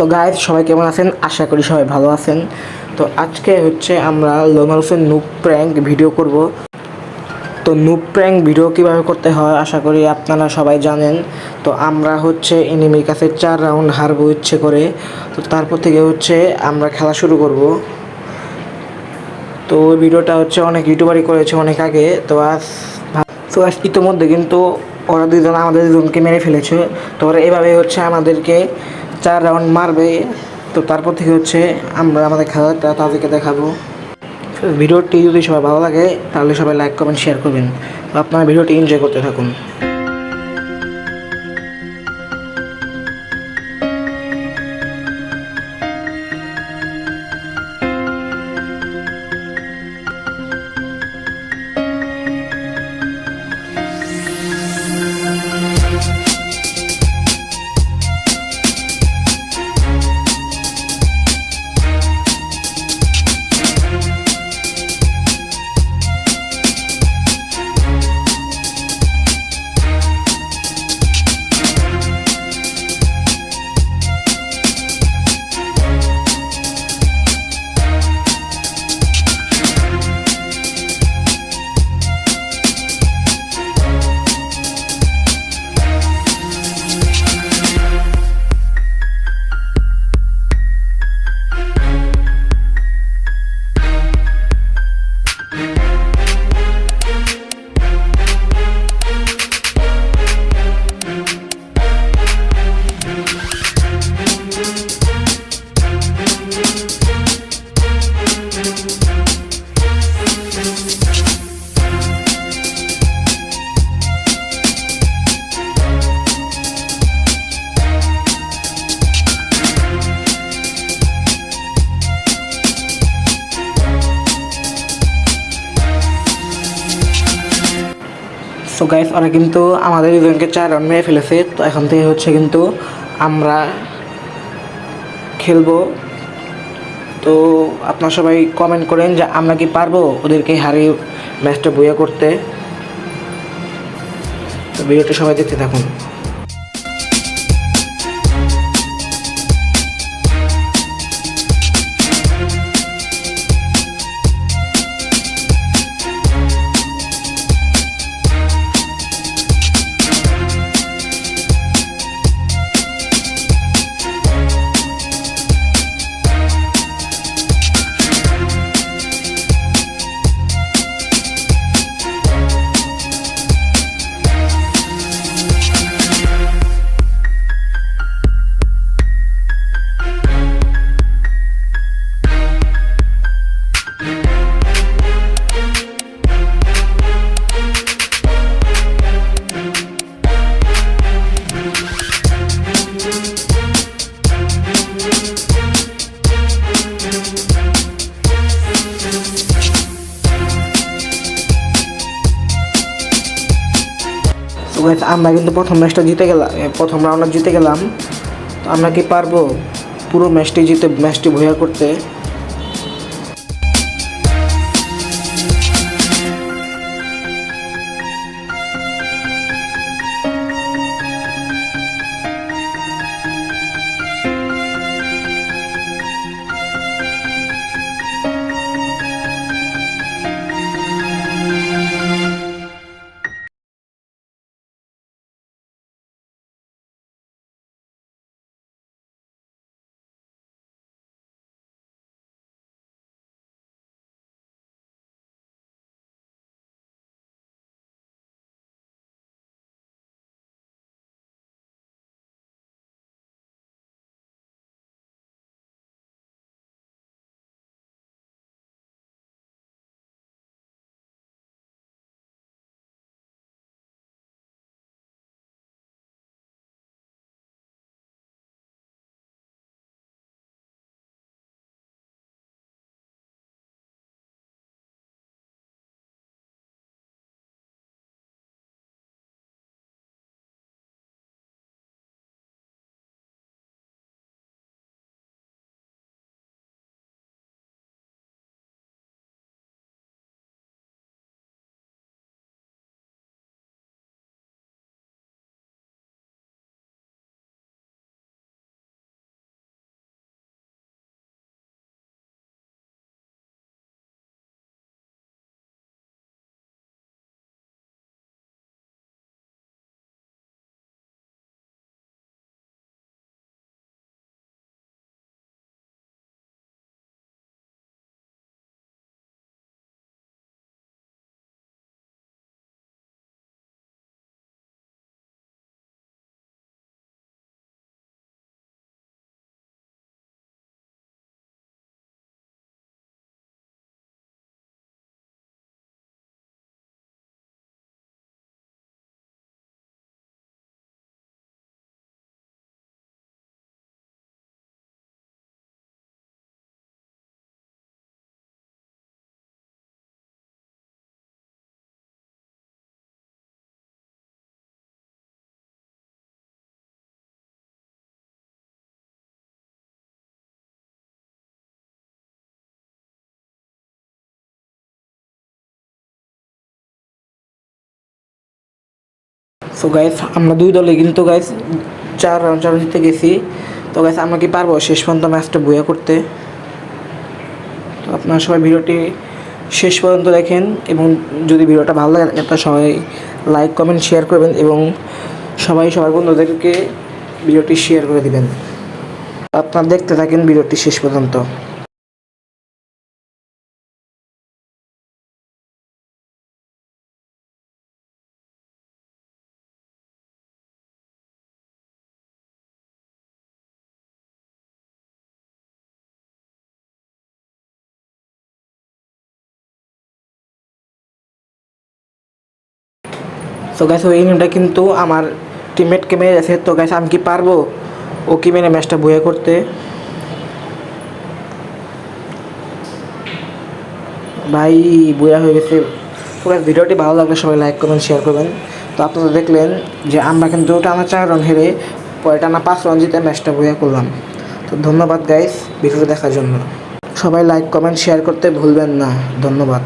তো গাইজ সবাই কেমন আছেন? আশা করি সবাই ভালো আছেন। তো আজকে হচ্ছে আমরা লোমালসের নুপ প্র্যাঙ্ক ভিডিও করব। তো নুপ প্র্যাঙ্ক ভিডিও কীভাবে করতে হয়, আশা করি আপনারা সবাই জানেন। তো আমরা হচ্ছে এনিমির কাছে চার রাউন্ড হারবো ইচ্ছে করে। তো তারপর থেকে হচ্ছে আমরা খেলা শুরু করব। তো ভিডিওটা হচ্ছে অনেক ইউটিউবারই করেছে অনেক আগে। তো আজ তো আজ ইতিমধ্যে কিন্তু ওরা দুজন আমাদের দুজনকে মেরে ফেলেছে। তো ওরা এভাবে হচ্ছে আমাদেরকে চার রাউন্ড মারবে। তো তারপর থেকে হচ্ছে আমরা আমাদের খেলাটা তাদেরকে দেখাবো। ভিডিওটি যদি সবাই ভালো লাগে, তাহলে সবাই লাইক কমেন্ট শেয়ার করবেন। আপনারা ভিডিওটি এনজয় করতে থাকুন। সো গাইস ওরা কিন্তু আমাদের দুজনকে চার রান মেরে ফেলেছে। তো এখন থেকে হচ্ছে কিন্তু আমরা খেলব। তো আপনারা সবাই কমেন্ট করেন যে আমরা কি পারব ওদেরকে হারিয়ে ম্যাচটা বইয়া করতে। তো ভিডিওটা সবাই দেখতে থাকুন। Guys, আমরা কিন্তু প্রথম ম্যাচটা জিতে গেলাম প্রথম রাউন্ডটা জিতে গেলাম। তো আমরা কি পারব? পুরো ম্যাচটি জিতে ম্যাচটি ভয়া করতে। সো গাইস আমরা দুই দলে কিন্তু গাইস চার রাউন্ড চার জিতে গেছি। তো গাইস আমরা কি পারব? শেষ পর্যন্ত ম্যাচটা বইয়া করতে। তো আপনারা সবাই ভিডিওটি শেষ পর্যন্ত দেখেন এবং যদি ভিডিওটা ভালো লাগে তো সবাই লাইক কমেন্ট শেয়ার করবেন এবং সবাই সবার বন্ধুদেরকে ভিডিওটি শেয়ার করে দিবেন। আপনারা দেখতে থাকেন ভিডিওটি শেষ পর্যন্ত। তো গ্যাস ওই ইনিংটা কিন্তু আমার টিমমেটকে মেরে গেছে তো গ্যাস আমি কি পারব? ও কি মেরে ম্যাচটা বয়ে করতে? ভাই বইয়া হয়ে গেছে। তো guys, ভিডিওটি ভালো লাগলে সবাই লাইক করবেন শেয়ার করবেন। তো আপনারা দেখলেন যে আমরা কিন্তু টানা চার রান হেরে পরে টানা পাঁচ রান জিতে ম্যাচটা বইয়া করলাম। তো ধন্যবাদ গাইস ভিডিওটি দেখার জন্য। সবাই লাইক কমেন্ট শেয়ার করতে ভুলবেন না। ধন্যবাদ।